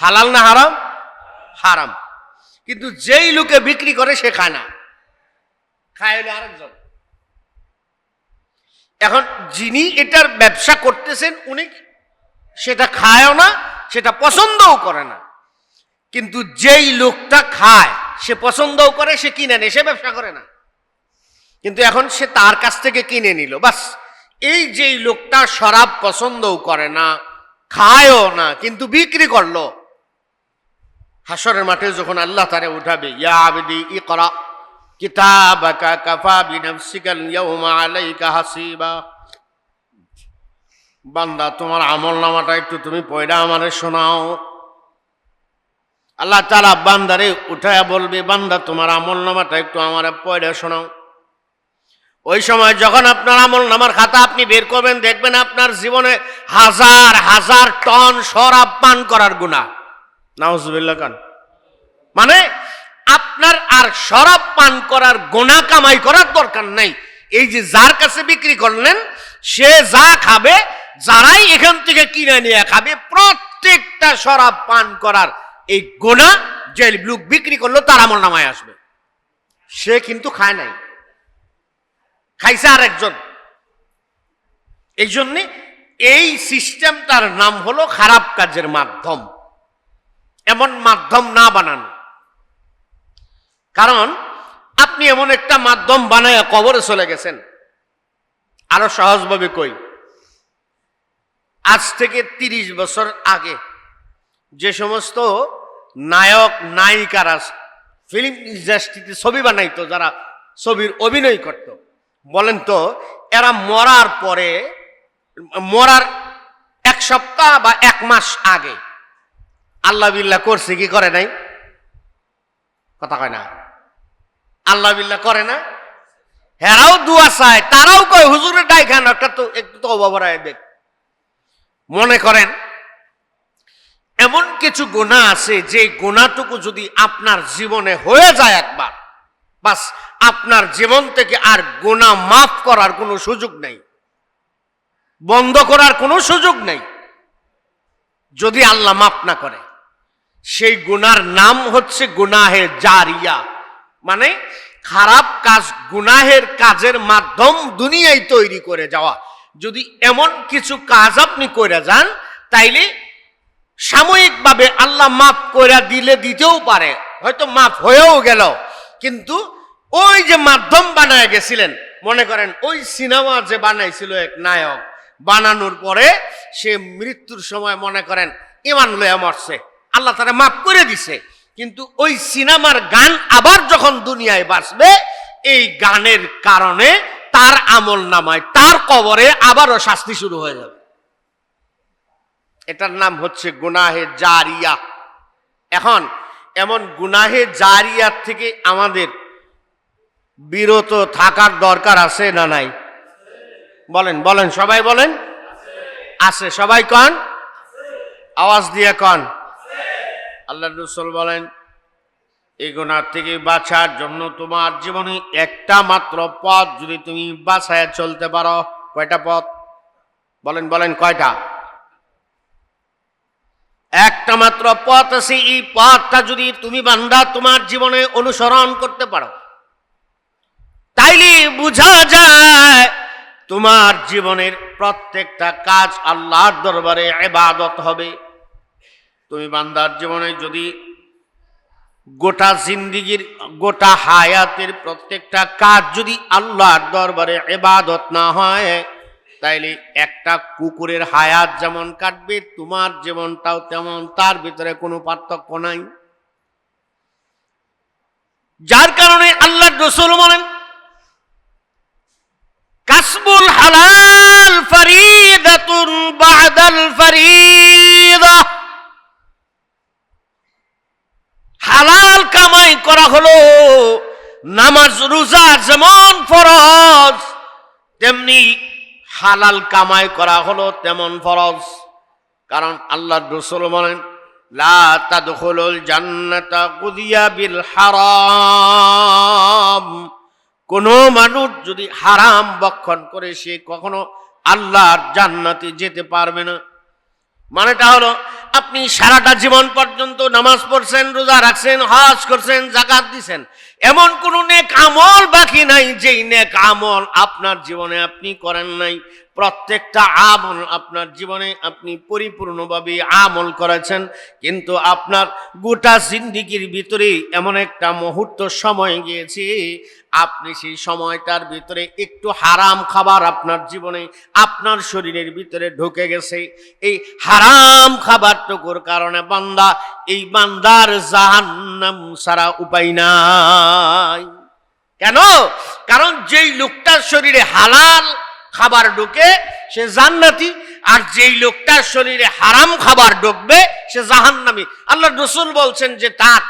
হালাল না হারাম? হারাম। কিন্তু যেই লোকে বিক্রি করে, সে খায় না। খায় হলো আরেকজন। এখন যিনি এটার ব্যবসা করতেছেন, উনি সেটা খায়ও না, সেটা পছন্দও করে না। কিন্তু যেই লোকটা খায়, সে পছন্দও করে, সে কিনে নেয়, সে ব্যবসা করে না। কিন্তু এখন সে তার কাছ থেকে কিনে নিল। বাস, এই যেই লোকটা শরাব পছন্দও করে না, খায়ও না, কিন্তু বিক্রি করল হাসরের মাঠে যখন আল্লাহ তারে উঠাবে, ইয়া আবদি, ইকরা, কিতাবাকা কাফা বিনাফসিকাল ইয়াউমা আলাইকা হাসিবা। বান্দা, তোমার আমল নামাটা একটু তুমি পয়ডা আমারে শোনাও। আল্লাহ তালা বান্দারে উঠায়া বলবে, বান্দা, তোমার আমল নামাটা একটু আমার পয়ডা শোনাও। ওই সময় যখন আপনার আমল নামার খাতা আপনি বের করবেন, দেখবেন আপনার জীবনে হাজার হাজার টন শরাব পান করার গুণা নাউজুবিল্লাহ খান মানে আপনার আর শরাব পান করার গোনা কামাই করার দরকার নাই। এই যে যার কাছে বিক্রি করলেন, সে যা খাবে, যারাই এখান থেকে কিনে নিয়ে খাবে, প্রত্যেকটা শরাব পান করার এই গোনা যে লোক বিক্রি করল, তার আমল নামায় আসবে। সে কিন্তু খায় নাই। খাইছে আরেকজন। এই জন্যে এই সিস্টেমটার নাম হলো খারাপ কাজের মাধ্যম। এমন মাধ্যম না বানান। কারণ আপনি এমন একটা মাধ্যম বানায় কবরে চলে গেছেন। আরও সহজভাবে কই। আজ থেকে তিরিশ বছর আগে যে সমস্ত নায়ক, নায়িকারা ফিল্ম ইন্ডাস্ট্রিতে ছবি বানাইতো, যারা ছবির অভিনয় করত, বলেন তো, এরা মরার পরে, মরার এক সপ্তাহ বা এক মাস আগে আল্লাহ বিল্লাহ করছে, কি করে নাই? কথা কয় না। আল্লাহ বিল্লাহ করে না? হেরাও দুয়া চায়, তারাও কয়, হুজুরের ডাই খান একটা তো একটু তো অভাবরায় দেখ মনে করেন, এমন কিছু গোনা আছে, যে গোনাটুকু যদি আপনার জীবনে হয়ে যায় একবার, বাস আপনার জীবন থেকে আর গোনা মাফ করার কোনো সুযোগ নেই। বন্ধ করার কোনো সুযোগ নেই। যদি আল্লাহ মাফ না করে। সেই গুনার নাম হচ্ছে গুনাহে জারিয়া। মানে খারাপ কাজ গুনাহের কাজের মাধ্যম দুনিয়ায় তৈরি করে যাওয়া। যদি এমন কিছু কাজ আপনি করে যান, তাইলে সাময়িকভাবে আল্লাহ মাফ করে দিলে দিতেও পারে। হয়তো মাফ হয়েও গেল। কিন্তু ওই যে মাধ্যম বানায় গেছিলেন, মনে করেন ওই সিনেমা যে বানাইছিল এক নায়ক, বানানোর পরে সে মৃত্যুর সময় মনে করেন ইমান লয়া মরছে। আল্লাহ তারা মাফ করে দিছে। কিন্তু ওই সিনেমার গান আবার যখন দুনিয়ায় বাঁচবে এই গানের কারণে তার আমল নামায়, তার কবরে আবারও শাস্তি শুরু হয়ে যাবে। এটার নাম হচ্ছে গুনাহে জারিয়া। এখন এমন গুনাহে জারিয়ার থেকে আমাদের বিরত থাকার দরকার আছে না নাই? বলেন বলেন, সবাই বলেন? আছে। সবাই কন? আওয়াজ দিয়ে কন। আল্লাহ রসুল বলেন, এই গুণার থেকে বাঁচার জন্য তোমার জীবনে একটা মাত্র পথ যদি তুমি বাসায় চলতে পারো। কয়টা পথ? বলেন বলেন, কয়টা? একটা মাত্র পথ আছে, এই পথটা যদি তুমি বান্দা তোমার জীবনে অনুসরণ করতে পারো, তাইলে বোঝা যায় তোমার জীবনের প্রত্যেকটা কাজ আল্লাহর দরবারে এবাদত হবে। তুমি বান্দার জীবনে যদি গোটা জিন্দিগির, গোটা হায়াতের প্রত্যেকটা কাজ যদি আল্লাহর দরবারে এবাদত না হয়, তাইলে একটা কুকুরের হায়াত যেমন কাটবে, তোমার জীবনটাও তেমন, তার ভিতরে কোনো পার্থক্য নাই। যার কারণে আল্লাহ রসুল বলেন, কাসবুল হালাল ফরিদাতুন বাদাল ফরিদা হালাল কামাই করা হলো নামাজ রোজা যেমন ফরজ, তেমনি হালাল কামাই করা হলো তেমন ফরজ। কারণ আল্লাহ রসুল বলেন, লা তাদখুলুল জান্নাতা কুদিয়া বিল হারাম। কোন মানুষ যদি হারাম বক্ষণ করে, সে কখনো আল্লাহর জান্নাতে যেতে পারবে না। মানেটা হলো আপনি সারাটা জীবন পর্যন্ত নামাজ পড়ছেন, রোজা রাখছেন, হজ করছেন, জাকাত দিছেন। এমন কোন নেক আমল বাকি নাই, যেই নেক আমল আপনার জীবনে আপনি করেন নাই। প্রত্যেকটা আমল আপনার জীবনে আপনি পরিপূর্ণভাবে আমল করেছেন, কিন্তু আপনার গোটা জিন্দিগির ভিতরে এমন একটা মুহূর্ত সময় গিয়েছে আপনি সেই সময়টার ভিতরে একটু হারাম খাবার আপনার জীবনে, আপনার শরীরের ভিতরে ঢুকে গেছে। এই হারাম খাবারটুকুর কারণে বান্দা, এই বান্দার জাহান্নাম সারা উপায় নাই। কেন? কারণ যেই লোকটার শরীরে হালাল খাবার ঢুকে, সে জান্নাতি, আর যেই লোকটার শরীরে হারাম খাবার ঢুকবে, সে জাহান্নামি। আল্লাহ রসুল বলছেন যে তার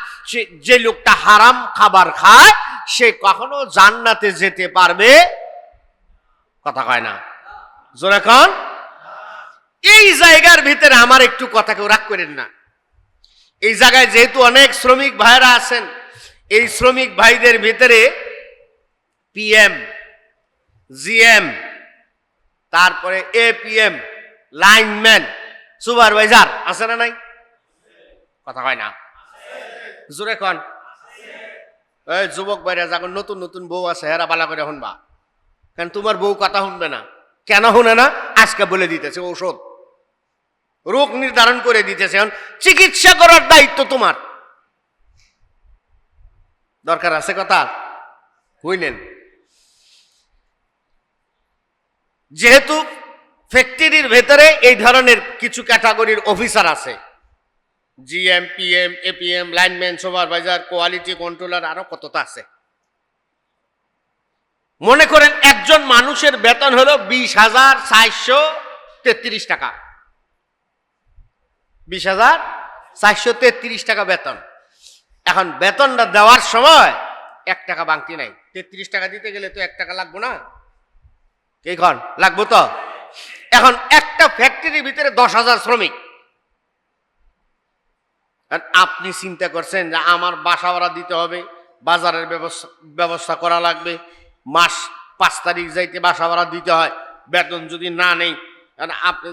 যে লোকটা হারাম খাবার খায়, সে কখনো জান্নাতে যেতে পারবে? কথা কয় না। জোরে কন। এই জায়গার ভিতরে আমার একটু কথা কেউ রাগ করেন না। এই জায়গায় যেহেতু অনেক শ্রমিক ভাইরা আছেন, এই শ্রমিক ভাইদের ভিতরে পিএম, জিএম, তারপরে এ এপিএম, লাইনম্যান, সুপারভাইজার আছে না নাই? কথা হয় না। জোরে কন। এই যুবক ভাইরা যখন নতুন নতুন বউ আছে, হেরা বালা করে শুনবা। কারণ তোমার বউ কথা শুনবে না? কেন শুনে না? আজকে বলে দিতেছে, ঔষধ। রোগ নির্ধারণ করে দিতেছে, এখন চিকিৎসা করার দায়িত্ব তোমার। দরকার আছে কথা? হইলেন যেহেতু ফ্যাক্টরির ভেতরে এই ধরনের কিছু ক্যাটাগরির অফিসার আছে GM PM APM lineman supervisor quality controller আরও কতটা আছে? মনে করেন একজন মানুষের বেতন হলো বিশ হাজার চারশো তেত্রিশ টাকা। বিশ হাজার চারশো তেত্রিশ টাকা বেতন। এখন বেতনটা দেওয়ার সময় এক টাকা বাংতি নাই। তেত্রিশ টাকা দিতে গেলে তো এক টাকা লাগবো না? এইখন লাগবো তো? এখন একটা ফ্যাক্টরির ভিতরে দশ হাজার শ্রমিক। আপনি চিন্তা করছেন যে আমার বাসা ভাড়া দিতে হবে, বাজারের ব্যবস্থা ব্যবস্থা করা লাগবে, মাস পাঁচ তারিখ যাইতে বাসা ভাড়া দিতে হয়, বেতন যদি না নেই। আর আপনি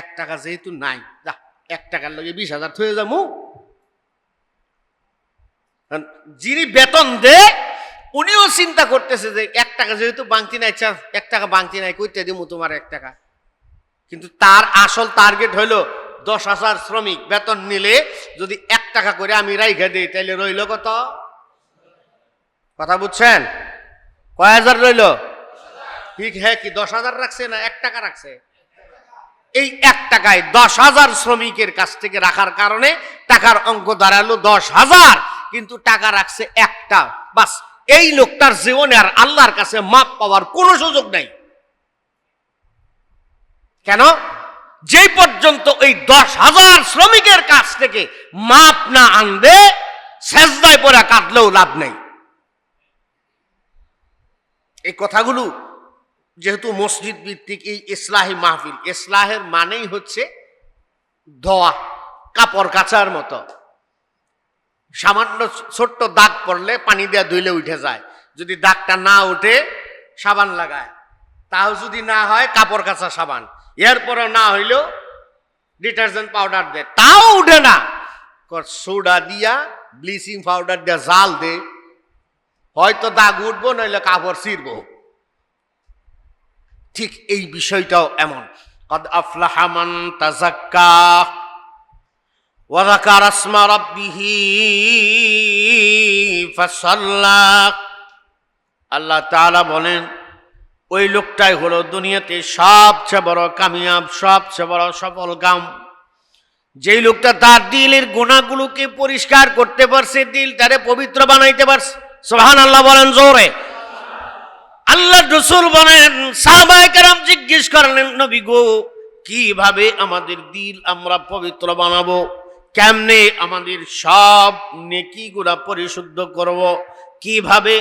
এক টাকা যেহেতু নাই, যা, এক টাকার লগে বিশ হাজার থয়ে যাব যিনি বেতন দে, উনিও চিন্তা করতেছে যে এক টাকা যেহেতু বাংতি নাই এক টাকা বাংতি নাই, কইতে দিব তোমার এক টাকা। কিন্তু তার আসল টার্গেট হইল দশ হাজার শ্রমিক বেতন নিলে যদি এক টাকা করে আমি রাইখে দিই, তাইলে রইল কত? কথা বুঝছেন? কয় হাজার রইল? ঠিক হ্যাঁ কি, দশ হাজার রাখছে না এক টাকা রাখছে? এই এক টাকায় দশ হাজার শ্রমিকের কাছ থেকে রাখার কারণে টাকার অঙ্ক দাঁড়াল দশ হাজার, কিন্তু টাকা রাখছে একটা। বাস, এই লোকটার জীবনে আর আল্লাহর কাছে মাপ পাওয়ার কোনো সুযোগ নাই। কেন? যে পর্যন্ত ওই দশ হাজার শ্রমিকের কাছ থেকে মাপ না আনবে, সেজদায় পরে কাটলেও লাভ নেই। এই কথাগুলো যেহেতু মসজিদ ভিত্তিক এই ইসলাহি মাহফিল, ইসলাহের মানেই হচ্ছে ধোয়া, কাপড় কাচার মতো। সামান্য ছোট্ট দাগ পড়লে পানি দেওয়া ধুইলে উঠে যায়। যদি দাগটা না উঠে, সাবান লাগায়। তাও যদি না হয়, কাপড় কাচা সাবান। এরপরও না হইলেও ডিটারজেন্ট পাউডার দে তাও উঠে না সোডা দিয়া ব্লিচিং পাউডার দিয়া জাল দে হয়তো দাগ উঠবো নইলে কাপড় ছিড়বো ঠিক এই বিষয়টাও এমন কদ আফলাহা মান তাজাক্কা وذكر اسم ربه فصلى আল্লাহ তাআলা বলেন ওই লোকটাই হলো দুনিয়াতে সবচেয়ে বড় কামিয়াব, সবচেয়ে বড় সফল কাম যেই লোকটা তার দিলের গুণাগুলোকে পরিষ্কার করতে পারছে দিলটারে পবিত্র বানাইতে পারছে। সোহান আল্লাহ বলেন জোরে। আল্লাহ রসুল বলেন, সাহাবায়ে কেরাম জিজ্ঞেস করলেন, নবী গো, কীভাবে আমাদের দিল আমরা পবিত্র বানাবো? কেমনে আমাদের সব নেকিগুলা পরিশুদ্ধ করব? কীভাবে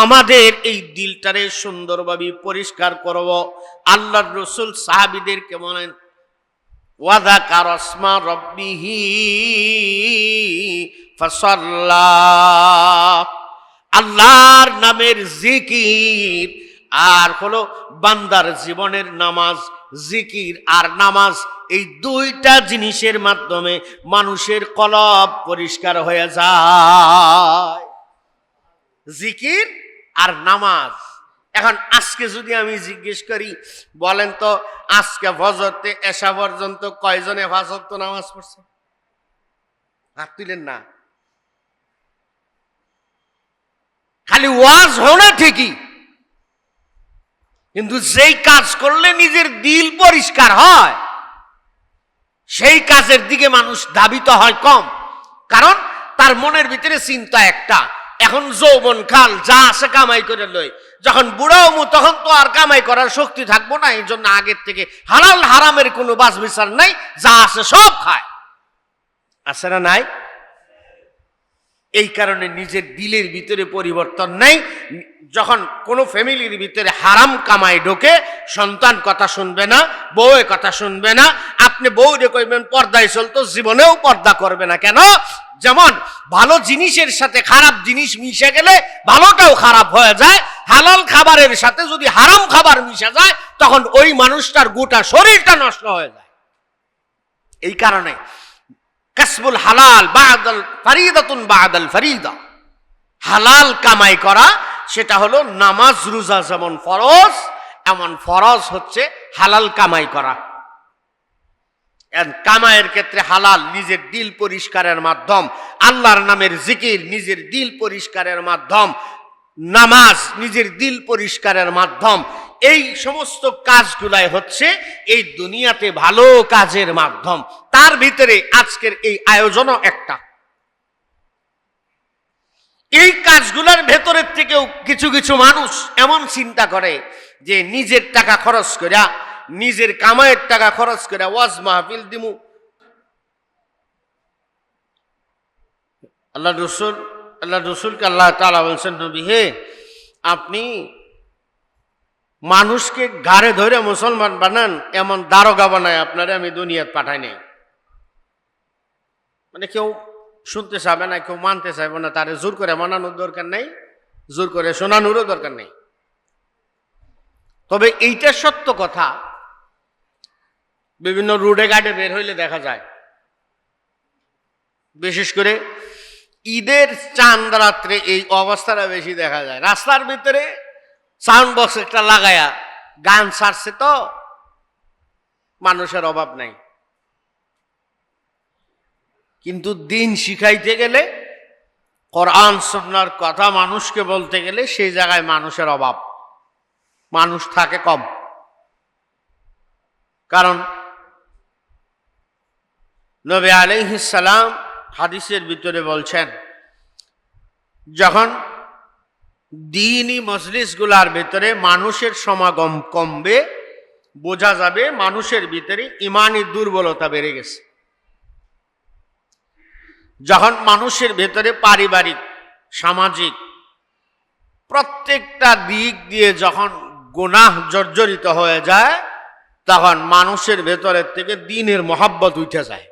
আমাদের এই দিলটারে সুন্দরভাবে পরিষ্কার করব? আল্লাহর রসুল সাহাবিদেরকে বলেন, ওয়াদা কারসমা রব্বিহি ফসল্লাহ আল্লাহর নামের জিকির আর হলো বান্দার জীবনের নামাজ, জিকির আর নামাজ এই দুইটা জিনিসের মাধ্যমে মানুষের কলব পরিষ্কার হয়ে যায়। জিকির আর নামাজ। এখন আজকে যদি আমি জিজ্ঞেস করি, বলেন তো, আজকে ফজরতে এসা পর্যন্ত কয়জনে ফজর তো নামাজ পড়ছে? হাত তুলেন না। খালি ওয়াজ হলে ঠিকই। কিন্তু যেই কাজ করলে নিজের দিল পরিষ্কার হয়, সেই কাজের দিকে মানুষ ধাবিত হয় কম। কারণ তার মনের ভিতরে চিন্তা একটা। এখন যৌবন কাল, যা আছে কামাই করে লই। যখন বুড়ো মু তখন তো আর কামাই করার শক্তি থাকব না, এই জন্য আগের থেকে হালাল হারামের কোনো বাস বিচার নাই, যা আছে সব খায়। আছে না নাই? এই কারণে নিজের দিলের ভিতরে পরিবর্তন নেই। যখন কোনো ফ্যামিলির ভিতরে হারাম কামায় ঢোকে, সন্তান কথা শুনবে না বউয়ে কথা শুনবে না, আপনি বউরে কইবেন, পর্দায় চলতো জীবনেও পর্দা করবে না। কেন? যেমন ভালো জিনিসের সাথে খারাপ জিনিস মিশে গেলে ভালোটাও খারাপ হয়ে যায়। হালাল খাবারের সাথে যদি হারাম খাবার মিশে যায়, তখন ওই মানুষটার গোটা শরীরটা নষ্ট হয়ে যায়। এই কারণে কাসবুল হালাল বাদাল ফারিদাতুন বাদাল ফারিদা। হালাল কামাই করা, সেটা হলো নামাজ, রোজা যেমন ফরজ, এমন ফরজ হচ্ছে হালাল কামাই করা। And কামাইয়ের ক্ষেত্রে হালাল নিজের দিল পরিষ্কারের মাধ্যম, আল্লাহর নামের জিকির নিজের দিল পরিষ্কারের মাধ্যম, নামাজ নিজের দিল পরিষ্কারের মাধ্যম এই সমস্ত কাজগুলাই হচ্ছে এই দুনিয়াতে ভালো কাজের মাধ্যম। তার ভিতরে আজকের এই আয়োজনও একটা। এই কাজগুলোর ভেতরের থেকেও কিছু কিছু মানুষ এমন চিন্তা করে যে নিজের টাকা খরচ করিয়া নিজের কামাইয়ের টাকা খরচ করে ওয়াজ মাহফিল দিমু। আল্লাহ রসুল আল্লাহ রসুলকে আল্লাহ তালা বলছেন, নবী হে, আপনি মানুষকে ঘাড়ে ধরে মুসলমান বানান, এমন দারোগা বানায় আপনারে আমি দুনিয়াত পাঠাই নাই। মানে কেউ শুনতে চাবে না, কেউ মানতে চাইবে না, তারে জোর করে মানানোর দরকার নেই, জোর করে শোনানোরও দরকার নেই। তবে এইটা সত্য কথা, বিভিন্ন রোডে ঘাটে বের হইলে দেখা যায়, বিশেষ করে ঈদের চাঁদ রাত্রে এই অবস্থাটা বেশি দেখা যায়। রাস্তার ভিতরে সাউন্ড বক্স একটা লাগায়া, গান ছাড়ছে তো, মানুষের অভাব নাই। কিন্তু দিন শিখাইতে গেলে, কোরআন সন্ন্যার কথা মানুষকে বলতে গেলে সেই জায়গায় মানুষের অভাব। মানুষ থাকে কম। কারণ নবী আলাইহিসালাম হাদিসের ভিতরে বলছেন, যখন দিনই মজলিসগুলার ভিতরে মানুষের সমাগম কমবে, বোঝা যাবে মানুষের ভিতরে ইমানি দুর্বলতা বেড়ে গেছে। যখন মানুষের ভেতরে পারিবারিক, সামাজিক প্রত্যেকটা দিক দিয়ে যখন গুনাহ জর্জরিত হয়ে যায়, তখন মানুষের ভেতরের থেকে দিনের মহাব্বত উঠে যায়।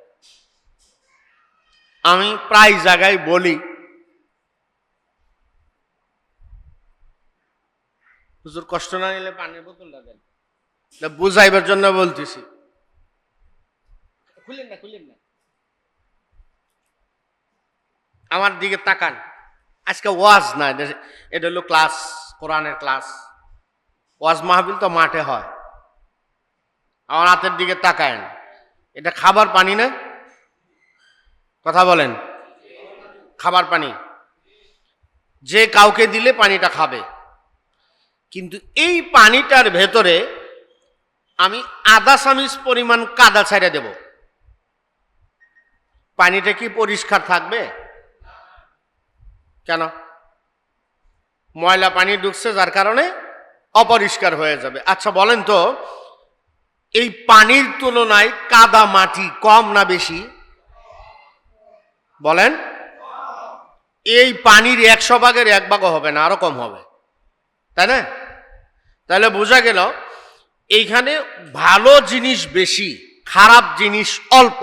আমি প্রায় জায়গায় বলি হুজুর কষ্ট না নিলে পানির বোতলটা দেন। বুঝাইবার জন্য বলতেছি। খুলেন না খুলেন না। আমার দিকে তাকান। আজকে ওয়াজ না এটা- হলো ক্লাস, কোরআনের ক্লাস। ওয়াজ মাহবিল তো মাঠে হয়। আমার হাতের দিকে তাকায়েন। এটা খাবার পানি না? কথা বলেন। খাবার পানি। যে কাউকে দিলে পানিটা খাবে। কিন্তু এই পানিটার ভেতরে আমি আধা চামিচ পরিমাণ কাদা ছাইড়া দেব। পানিটা কি পরিষ্কার থাকবে? কেন? ময়লা পানি ঢুকছে, যার কারণে অপরিষ্কার হয়ে যাবে। আচ্ছা বলেন তো, এই পানির তুলনায় কাদা মাটি কম না বেশি? বলেন। এই পানির একশো ভাগের এক ভাগও হবে না, আরও কম হবে। তাই না? তাহলে বোঝা গেল, এইখানে ভালো জিনিস বেশি, খারাপ জিনিস অল্প।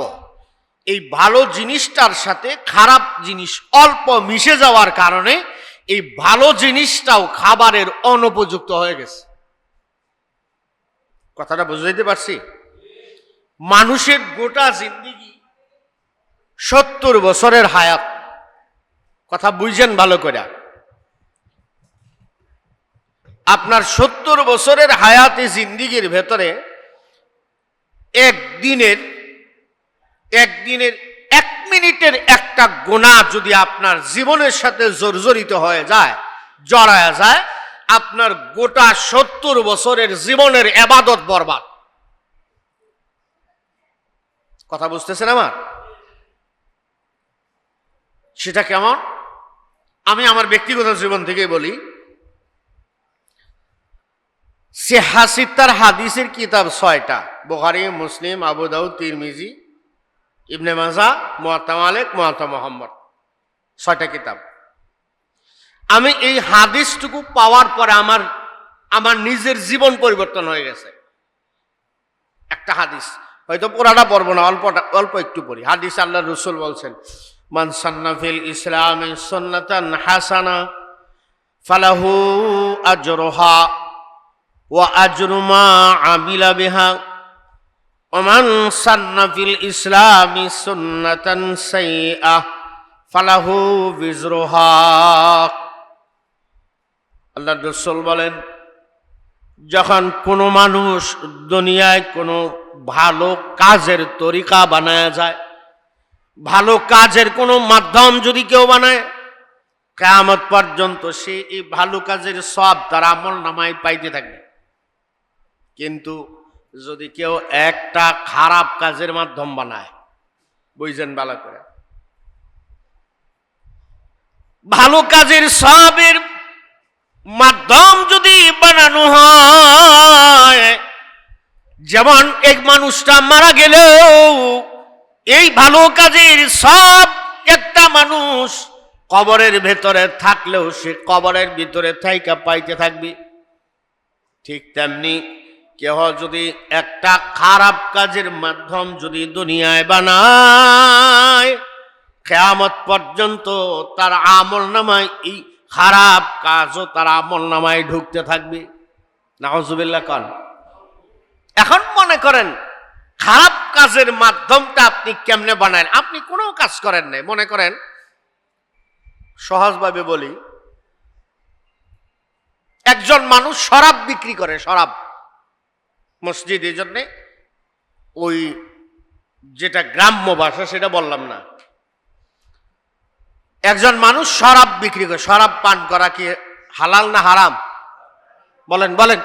এই ভালো জিনিসটার সাথে খারাপ জিনিস অল্প মিশে যাওয়ার কারণে এই ভালো জিনিসটাও খাবারের অনুপযুক্ত হয়ে গেছে। কথাটা বুঝাইতে পারছি? মানুষের গোটা জিন্দিগি সত্তর বছরের হায়াত। কথা বুঝছেন ভালো করে আপনার সত্তর বছরের হায়াতে জিন্দিগির ভেতরে একদিনের একদিনের এক মিনিটের একটা গোনা যদি আপনার জীবনের সাথে জর্জরিত হয়ে যায়, জড়ায় যায়, আপনার গোটা সত্তর বছরের জীবনের এবাদত বরবাদ। কথা বুঝতেছেন আমার? সেটা কেমন? আমি আমার ব্যক্তিগত জীবন থেকে বলি সে হাসিত্তার হাদিসের কিতাব ছয়টা। বোখারি, মুসলিম, আবু দাউদ, তিরমিজি, ইবনে মাজা, মোয়াত্তা মালিক, মোয়াত্তা মোহাম্মদ। ছয়টা কিতাব। আমি এই হাদিসটুকু পাওয়ার পরে আমার আমার নিজের জীবন পরিবর্তন হয়ে গেছে। একটা হাদিস। হয়তো পুরাটা পড়ব না অল্পটা অল্প একটু পড়ি। হাদিস আল্লাহ রসুল বলছেন, মান সান্নাফিল ইসলামে সন্নাতান হাসানা, ফালাহু আজরহা। ওয়া আজরুমা আমিলা বিহা। ওমান সান্নাফিল ইসলামি সুন্নাতান সাইআ, ফালাহু বিজরুহা আল্লাহ রসুল বলেন, যখন কোনো মানুষ দুনিয়ায় কোনো ভালো কাজের তরিকা বানায় যায়, ভালো কাজের কোনো মাধ্যম যদি কেউ বানায়, কেয়ামত পর্যন্ত সে এই ভালো কাজের সব তার আমল নামায় পাইতে থাকবে। কিন্তু যদি কেউ একটা খারাপ কাজের মাধ্যম বানায়, বুঝছেন ভালো করে? ভালো কাজের সবের মাধ্যম যদি বানানো হয়, যেমন এক মানুষটা মারা গেলেও এই ভালো কাজের সব একটা মানুষ কবরের ভেতরে থাকলেও সে কবরের ভিতরে থাইকা পাইতে থাকবে। ঠিক তেমনি কেহ যদি একটা খারাপ কাজের মাধ্যম যদি দুনিয়ায় বানায়, কেয়ামত পর্যন্ত তার আমল নামায়, এই খারাপ কাজও তার আমল নামায় ঢুকতে থাকবে। নাহজুবিল্লা কন। এখন মনে করেন, খারাপ কাজের মাধ্যমটা আপনি কেমনে বানান আপনি কোনো কাজ করেন নাই, মনে করেন? সহজভাবে বলি, একজন মানুষ শরাব বিক্রি করে, শরাব। মসজিদ, এই জন্যে ওই যেটা গ্রাম্য ভাষা সেটা বললাম না। একজন মানুষ শরাব বিক্রি করে, শরাব পান করা কি হালাল না হারাম? বলেন বলেন।